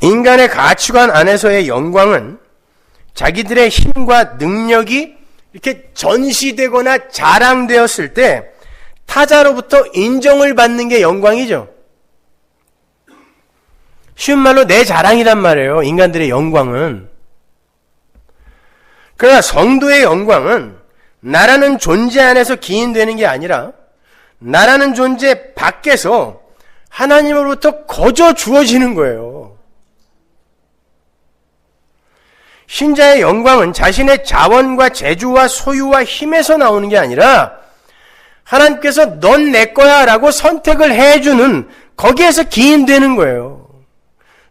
인간의 가치관 안에서의 영광은 자기들의 힘과 능력이 이렇게 전시되거나 자랑되었을 때 타자로부터 인정을 받는 게 영광이죠. 쉬운 말로 내 자랑이란 말이에요. 인간들의 영광은. 그러나 성도의 영광은 나라는 존재 안에서 기인되는 게 아니라 나라는 존재 밖에서 하나님으로부터 거저 주어지는 거예요. 신자의 영광은 자신의 자원과 재주와 소유와 힘에서 나오는 게 아니라 하나님께서 넌 내 거야 라고 선택을 해주는 거기에서 기인되는 거예요.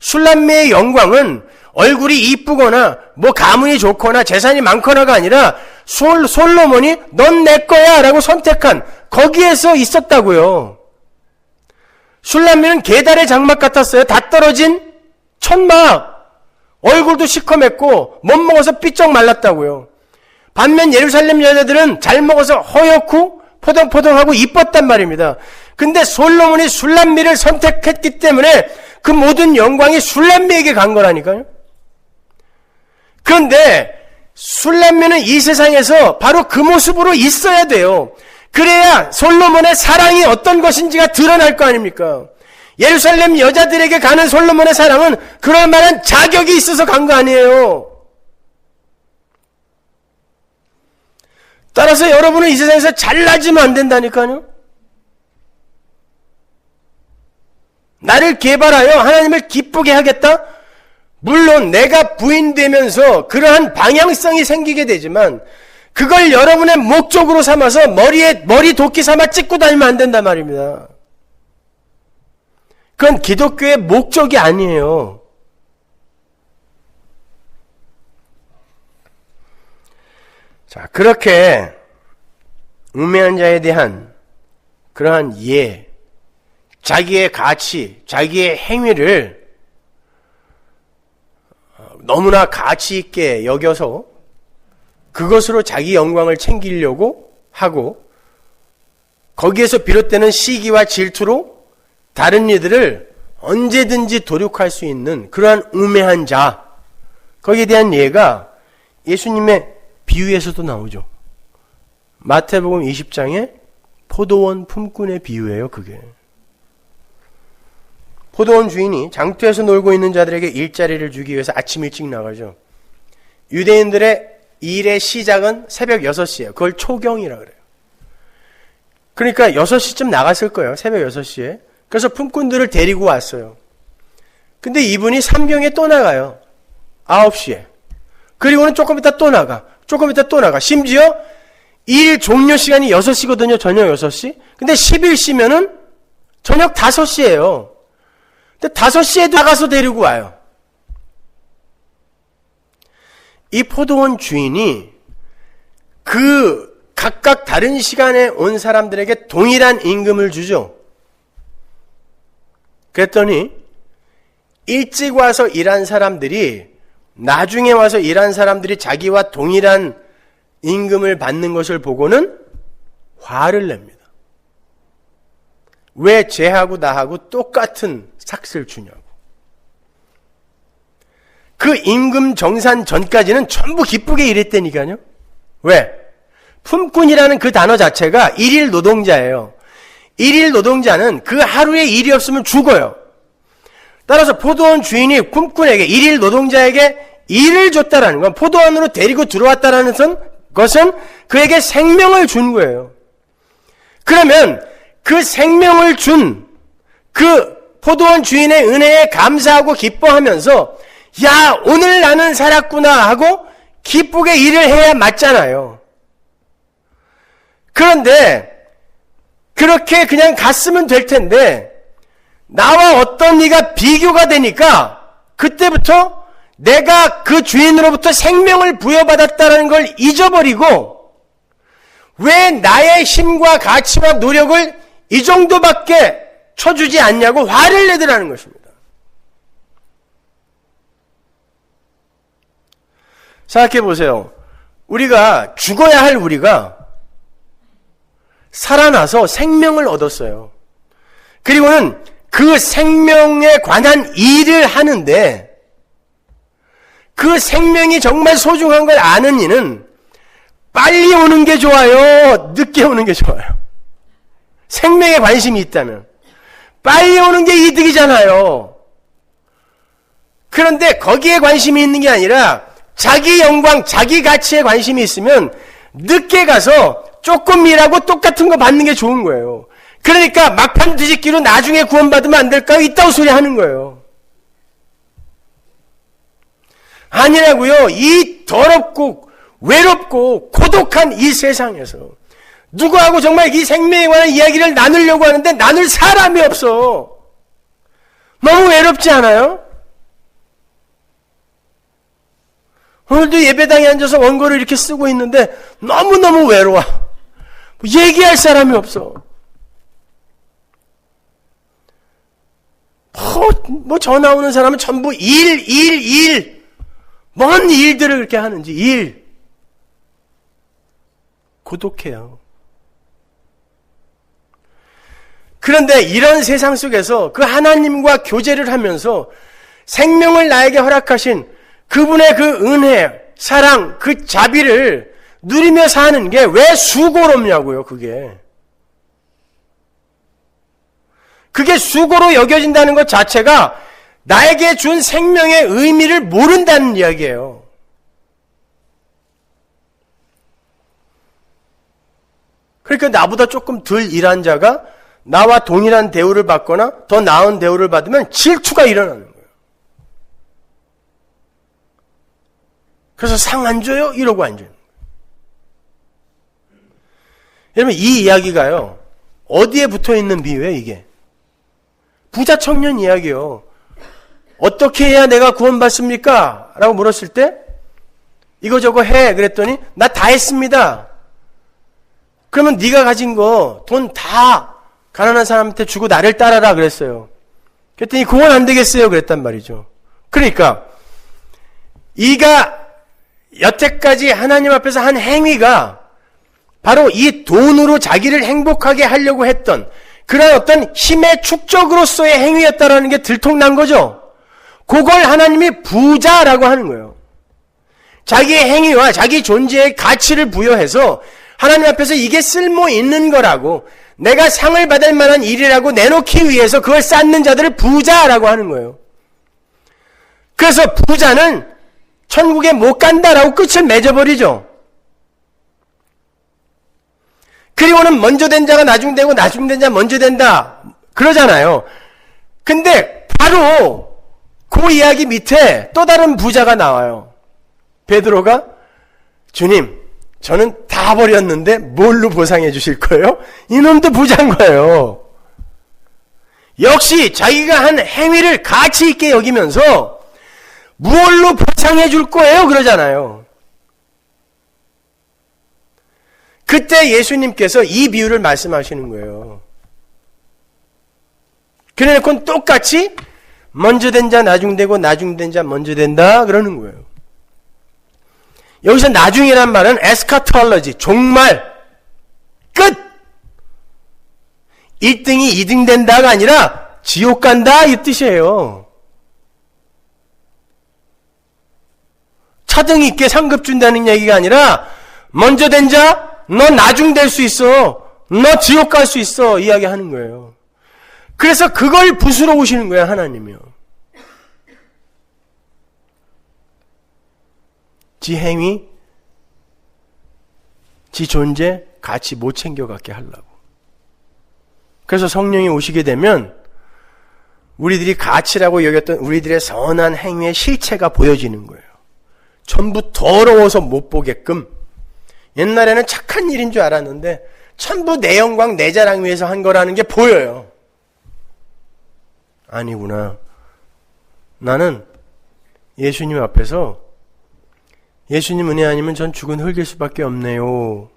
술람매의 영광은 얼굴이 이쁘거나 뭐 가문이 좋거나 재산이 많거나가 아니라 솔, 솔로몬이 넌 내 거야 라고 선택한 거기에서 있었다고요. 술람미는 계달의 장막 같았어요. 다 떨어진 천막. 얼굴도 시커맸고 못 먹어서 삐쩍 말랐다고요. 반면 예루살렘 여자들은 잘 먹어서 허옇고 포동포동하고 이뻤단 말입니다. 근데 솔로몬이 술람미를 선택했기 때문에 그 모든 영광이 술람미에게 간 거라니까요. 그런데 술람미는 이 세상에서 바로 그 모습으로 있어야 돼요. 그래야 솔로몬의 사랑이 어떤 것인지가 드러날 거 아닙니까? 예루살렘 여자들에게 가는 솔로몬의 사랑은 그럴 만한 자격이 있어서 간 거 아니에요. 따라서 여러분은 이 세상에서 잘나지면 안 된다니까요. 나를 개발하여 하나님을 기쁘게 하겠다? 물론 내가 부인되면서 그러한 방향성이 생기게 되지만 그걸 여러분의 목적으로 삼아서 머리에 머리 도끼 삼아 찍고 다니면 안 된단 말입니다. 그건 기독교의 목적이 아니에요. 자, 그렇게 우매한 자에 대한 그러한 예, 자기의 가치, 자기의 행위를 너무나 가치 있게 여겨서 그것으로 자기 영광을 챙기려고 하고 거기에서 비롯되는 시기와 질투로 다른 이들을 언제든지 도륙할 수 있는 그러한 우매한 자 거기에 대한 예가 예수님의 비유에서도 나오죠. 마태복음 20장에 포도원 품꾼의 비유예요, 그게. 포도원 주인이 장터에서 놀고 있는 자들에게 일자리를 주기 위해서 아침 일찍 나가죠. 유대인들의 일의 시작은 새벽 6시예요. 그걸 초경이라 그래요. 그러니까 6시쯤 나갔을 거예요. 새벽 6시에. 그래서 품꾼들을 데리고 왔어요. 근데 이분이 삼경에 또 나가요. 9시에. 그리고는 조금 이따 또 나가. 조금 이따 또 나가. 심지어 일 종료 시간이 6시거든요. 저녁 6시. 근데 11시면은 저녁 5시예요. 근데 5시에도 나가서 데리고 와요. 이 포도원 주인이 그 각각 다른 시간에 온 사람들에게 동일한 임금을 주죠. 그랬더니 일찍 와서 일한 사람들이 나중에 와서 일한 사람들이 자기와 동일한 임금을 받는 것을 보고는 화를 냅니다. 왜 쟤하고 나하고 똑같은 삭스를 주냐고. 그 임금 정산 전까지는 전부 기쁘게 일했다니까요. 왜? 품꾼이라는 그 단어 자체가 일일 노동자예요. 일일 노동자는 그 하루에 일이 없으면 죽어요. 따라서 포도원 주인이 품꾼에게 일일 노동자에게 일을 줬다라는 건 포도원으로 데리고 들어왔다라는 것은 그에게 생명을 준 거예요. 그러면 그 생명을 준 그 포도원 주인의 은혜에 감사하고 기뻐하면서 야 오늘 나는 살았구나 하고 기쁘게 일을 해야 맞잖아요. 그런데 그렇게 그냥 갔으면 될 텐데 나와 어떤 이가 비교가 되니까 그때부터 내가 그 주인으로부터 생명을 부여받았다는 걸 잊어버리고 왜 나의 힘과 가치와 노력을 이 정도밖에 쳐주지 않냐고 화를 내더라는 것입니다. 생각해 보세요. 우리가 죽어야 할 우리가 살아나서 생명을 얻었어요. 그리고는 그 생명에 관한 일을 하는데 그 생명이 정말 소중한 걸 아는 이는 빨리 오는 게 좋아요? 늦게 오는 게 좋아요? 생명에 관심이 있다면. 빨리 오는 게 이득이잖아요. 그런데 거기에 관심이 있는 게 아니라 자기 영광, 자기 가치에 관심이 있으면 늦게 가서 조금 일하고 똑같은 거 받는 게 좋은 거예요. 그러니까 막판 뒤집기로 나중에 구원받으면 안 될까요? 이따고 소리 하는 거예요. 아니라고요. 이 더럽고 외롭고 고독한 이 세상에서 누구하고 정말 이 생명에 관한 이야기를 나누려고 하는데 나눌 사람이 없어. 너무 외롭지 않아요? 오늘도 예배당에 앉아서 원고를 이렇게 쓰고 있는데 너무너무 외로워. 뭐 얘기할 사람이 없어. 뭐, 뭐 전화 오는 사람은 전부 일, 일, 일. 뭔 일들을 그렇게 하는지, 일. 고독해요. 그런데 이런 세상 속에서 그 하나님과 교제를 하면서 생명을 나에게 허락하신 그분의 그 은혜, 사랑, 그 자비를 누리며 사는 게 왜 수고롭냐고요, 그게. 그게 수고로 여겨진다는 것 자체가 나에게 준 생명의 의미를 모른다는 이야기예요. 그러니까 나보다 조금 덜 일한 자가 나와 동일한 대우를 받거나 더 나은 대우를 받으면 질투가 일어나는 거예요. 그래서 상 안 줘요? 이러고 안 줘요. 여러분, 이 이야기가요, 어디에 붙어 있는 비유예요, 이게? 부자 청년 이야기요. 어떻게 해야 내가 구원받습니까? 라고 물었을 때, 이거 저거 해. 그랬더니, 나 다 했습니다. 그러면 네가 가진 거, 돈 다 가난한 사람한테 주고 나를 따라라. 그랬어요. 그랬더니, 그건 안 되겠어요. 그랬단 말이죠. 그러니까, 이가 여태까지 하나님 앞에서 한 행위가 바로 이 돈으로 자기를 행복하게 하려고 했던 그런 어떤 힘의 축적으로서의 행위였다라는 게 들통난 거죠. 그걸 하나님이 부자라고 하는 거예요. 자기의 행위와 자기 존재의 가치를 부여해서 하나님 앞에서 이게 쓸모 있는 거라고 내가 상을 받을 만한 일이라고 내놓기 위해서 그걸 쌓는 자들을 부자라고 하는 거예요. 그래서 부자는 천국에 못 간다라고 끝을 맺어버리죠. 그리고는 먼저 된 자가 나중 되고 나중 된 자 먼저 된다. 그러잖아요. 근데 바로 그 이야기 밑에 또 다른 부자가 나와요. 베드로가 주님, 저는 다 버렸는데 뭘로 보상해 주실 거예요? 이놈도 부자인 거예요. 역시 자기가 한 행위를 가치 있게 여기면서 무얼로 보상해 줄 거예요? 그러잖아요. 그때 예수님께서 이 비유를 말씀하시는 거예요. 그래놓고 똑같이 먼저 된 자 나중 되고 나중 된 자 먼저 된다 그러는 거예요. 여기서 나중이란 말은 에스카톨러지 종말 끝 1등이 2등 된다가 아니라 지옥 간다 이 뜻이에요. 차등 있게 상급 준다는 얘기가 아니라 먼저 된 자, 너 나중 될 수 있어. 너 지옥 갈 수 있어. 이야기하는 거예요. 그래서 그걸 부수러 오시는 거예요, 하나님이요. 지 행위, 지 존재, 같이 못 챙겨갖게 하려고. 그래서 성령이 오시게 되면 우리들이 가치라고 여겼던 우리들의 선한 행위의 실체가 보여지는 거예요. 전부 더러워서 못 보게끔 옛날에는 착한 일인 줄 알았는데 전부 내 영광, 내 자랑 위해서 한 거라는 게 보여요. 아니구나. 나는 예수님 앞에서 예수님 은혜 아니면 전 죽은 흙일 수밖에 없네요.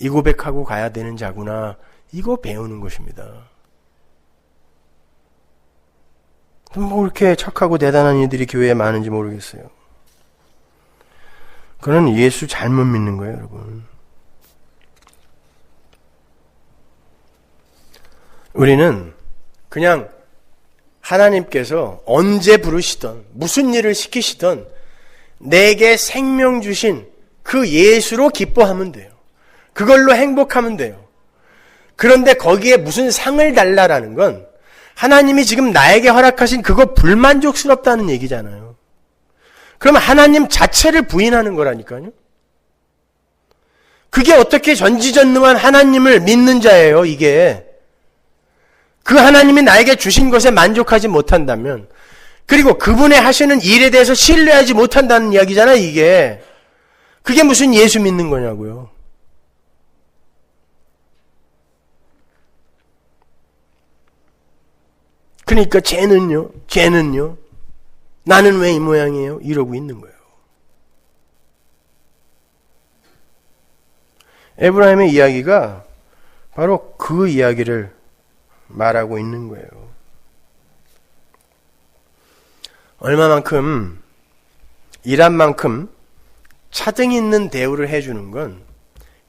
이 고백하고 가야 되는 자구나. 이거 배우는 것입니다. 뭐 이렇게 착하고 대단한 이들이 교회에 많은지 모르겠어요. 그는 예수 잘못 믿는 거예요, 여러분. 우리는 그냥 하나님께서 언제 부르시던 무슨 일을 시키시던 내게 생명 주신 그 예수로 기뻐하면 돼요. 그걸로 행복하면 돼요. 그런데 거기에 무슨 상을 달라라는 건 하나님이 지금 나에게 허락하신 그거 불만족스럽다는 얘기잖아요. 그러면 하나님 자체를 부인하는 거라니까요. 그게 어떻게 전지전능한 하나님을 믿는 자예요, 이게. 그 하나님이 나에게 주신 것에 만족하지 못한다면, 그리고 그분의 하시는 일에 대해서 신뢰하지 못한다는 이야기잖아요, 이게. 그게 무슨 예수 믿는 거냐고요. 그러니까 쟤는요, 쟤는요, 나는 왜 이 모양이에요? 이러고 있는 거예요. 에브라임의 이야기가 바로 그 이야기를 말하고 있는 거예요. 얼마만큼, 일한 만큼 차등 있는 대우를 해주는 건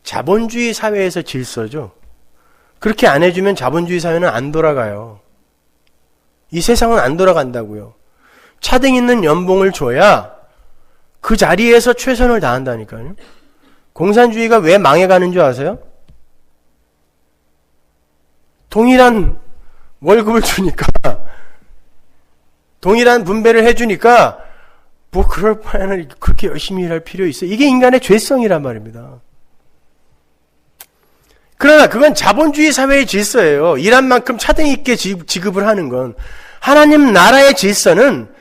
자본주의 사회에서 질서죠. 그렇게 안 해주면 자본주의 사회는 안 돌아가요. 이 세상은 안 돌아간다고요. 차등 있는 연봉을 줘야 그 자리에서 최선을 다한다니까요. 공산주의가 왜 망해가는 줄 아세요? 동일한 월급을 주니까, 동일한 분배를 해주니까, 뭐, 그럴 바에는 그렇게 열심히 일할 필요 있어. 이게 인간의 죄성이란 말입니다. 그러나 그건 자본주의 사회의 질서예요. 일한 만큼 차등 있게 지급을 하는 건. 하나님 나라의 질서는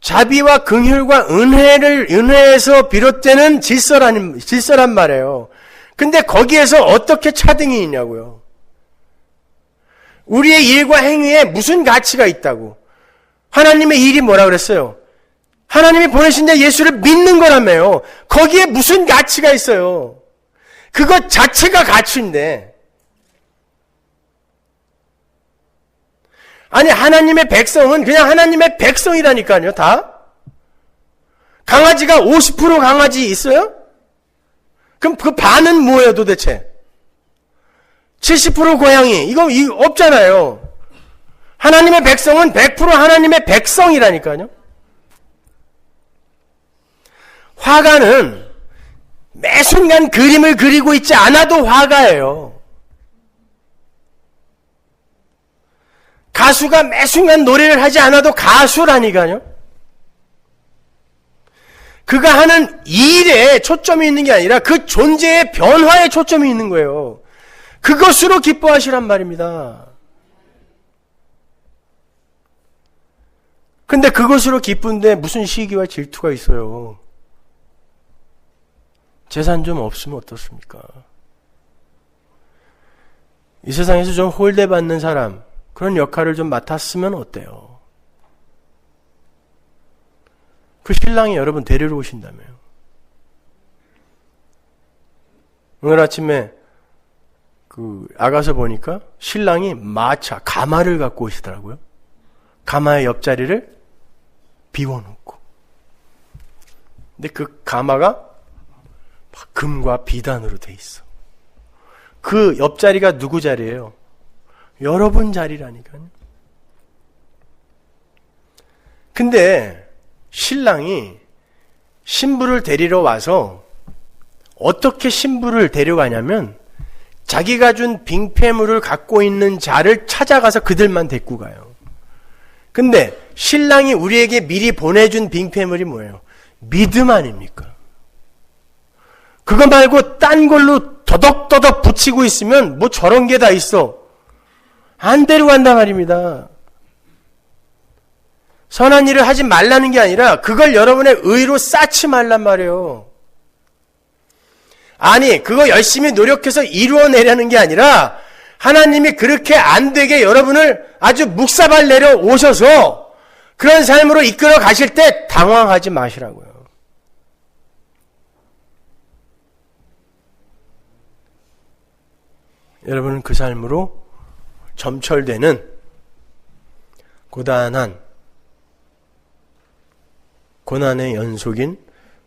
자비와 긍휼과 은혜를 은혜에서 비롯되는 질서라는 질서란 말이에요. 근데 거기에서 어떻게 차등이 있냐고요. 우리의 일과 행위에 무슨 가치가 있다고? 하나님의 일이 뭐라 그랬어요? 하나님이 보내신 자 예수를 믿는 거라며요. 거기에 무슨 가치가 있어요? 그것 자체가 가치인데. 아니, 하나님의 백성은 그냥 하나님의 백성이라니까요, 다. 강아지가 50% 강아지 있어요? 그럼 그 반은 뭐예요, 도대체? 70% 고양이. 이거, 없잖아요. 하나님의 백성은 100% 하나님의 백성이라니까요. 화가는 매 순간 그림을 그리고 있지 않아도 화가예요. 가수가 매 순간 노래를 하지 않아도 가수라니까요. 그가 하는 일에 초점이 있는 게 아니라 그 존재의 변화에 초점이 있는 거예요. 그것으로 기뻐하시란 말입니다. 근데 그것으로 기쁜데 무슨 시기와 질투가 있어요. 재산 좀 없으면 어떻습니까? 이 세상에서 좀 홀대받는 사람, 그런 역할을 좀 맡았으면 어때요? 그 신랑이 여러분 데리러 오신다며요. 오늘 아침에 그 아가서 보니까 신랑이 마차, 가마를 갖고 오시더라고요. 가마의 옆자리를 비워놓고. 근데 그 가마가 금과 비단으로 돼 있어. 그 옆자리가 누구 자리예요? 여러분 자리라니까요. 근데 신랑이 신부를 데리러 와서 어떻게 신부를 데려가냐면 자기가 준 빙패물을 갖고 있는 자를 찾아가서 그들만 데리고 가요. 근데 신랑이 우리에게 미리 보내준 빙패물이 뭐예요? 믿음 아닙니까? 그거 말고 딴 걸로 더덕더덕 붙이고 있으면 뭐 저런 게 다 있어. 안 데려간단 말입니다. 선한 일을 하지 말라는 게 아니라 그걸 여러분의 의로 쌓지 말란 말이에요. 아니, 그거 열심히 노력해서 이루어내려는 게 아니라 하나님이 그렇게 안 되게 여러분을 아주 묵사발 내려 오셔서 그런 삶으로 이끌어 가실 때 당황하지 마시라고요. 여러분은 그 삶으로 점철되는 고단한 고난의 연속인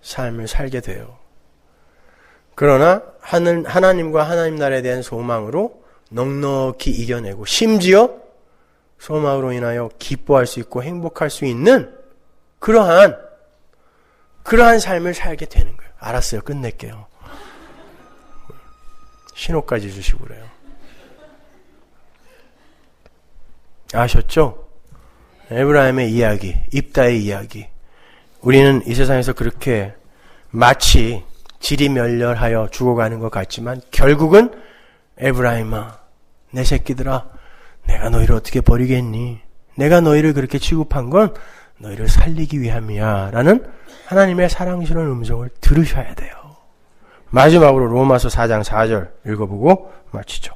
삶을 살게 돼요. 그러나 하늘, 하나님과 하나님 나라에 대한 소망으로 넉넉히 이겨내고 심지어 소망으로 인하여 기뻐할 수 있고 행복할 수 있는 그러한 그러한 삶을 살게 되는 거예요. 알았어요. 끝낼게요. 신호까지 주시고 그래요. 아셨죠? 에브라임의 이야기, 입다의 이야기. 우리는 이 세상에서 그렇게 마치 지리멸렬하여 죽어가는 것 같지만 결국은 에브라임아, 내 새끼들아, 내가 너희를 어떻게 버리겠니? 내가 너희를 그렇게 취급한 건 너희를 살리기 위함이야. 라는 하나님의 사랑스러운 음성을 들으셔야 돼요. 마지막으로 로마서 4장 4절 읽어보고 마치죠.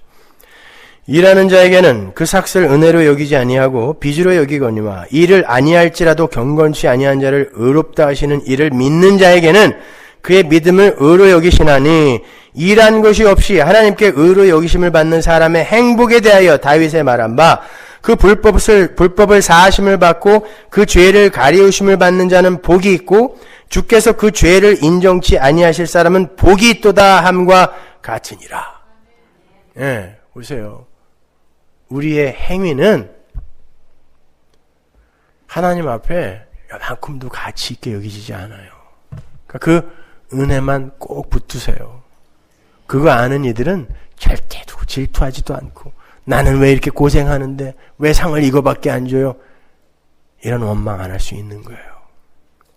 일하는 자에게는 그 삭슬 은혜로 여기지 아니하고 빚으로 여기거니와 이를 아니할지라도 경건치 아니한 자를 의롭다 하시는 이를 믿는 자에게는 그의 믿음을 의로 여기시나니 일한 것이 없이 하나님께 의로 여기심을 받는 사람의 행복에 대하여 다윗의 말한 바 그 불법을 불법을 사하심을 받고 그 죄를 가리우심을 받는 자는 복이 있고 주께서 그 죄를 인정치 아니하실 사람은 복이 있도다 함과 같으니라. 예, 보세요. 우리의 행위는 하나님 앞에 요만큼도 가치 있게 여기지지 않아요. 그러니까 그 은혜만 꼭 붙드세요. 그거 아는 이들은 절대로 질투하지도 않고 나는 왜 이렇게 고생하는데 왜 상을 이거밖에 안 줘요? 이런 원망 안 할 수 있는 거예요.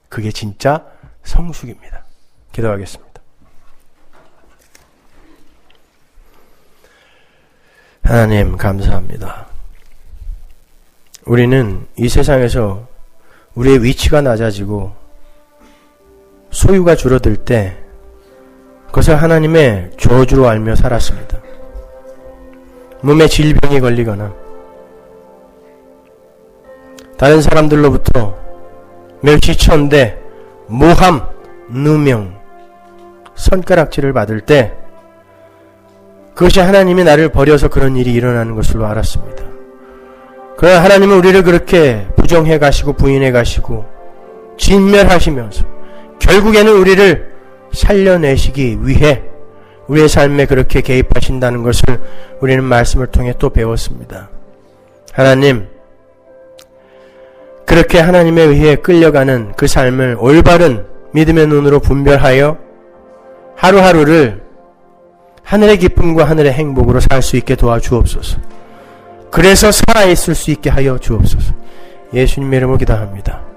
그게 진짜 성숙입니다. 기도하겠습니다. 하나님 감사합니다. 우리는 이 세상에서 우리의 위치가 낮아지고 소유가 줄어들 때 그것을 하나님의 저주로 알며 살았습니다. 몸에 질병이 걸리거나 다른 사람들로부터 멸치천대, 모함, 누명, 손가락질을 받을 때 그것이 하나님이 나를 버려서 그런 일이 일어나는 것으로 알았습니다. 그러나 하나님은 우리를 그렇게 부정해 가시고 부인해 가시고 진멸하시면서 결국에는 우리를 살려내시기 위해 우리의 삶에 그렇게 개입하신다는 것을 우리는 말씀을 통해 또 배웠습니다. 하나님, 그렇게 하나님에 의해 끌려가는 그 삶을 올바른 믿음의 눈으로 분별하여 하루하루를 하늘의 기쁨과 하늘의 행복으로 살 수 있게 도와주옵소서. 그래서 살아있을 수 있게 하여 주옵소서. 예수님의 이름으로 기도합니다.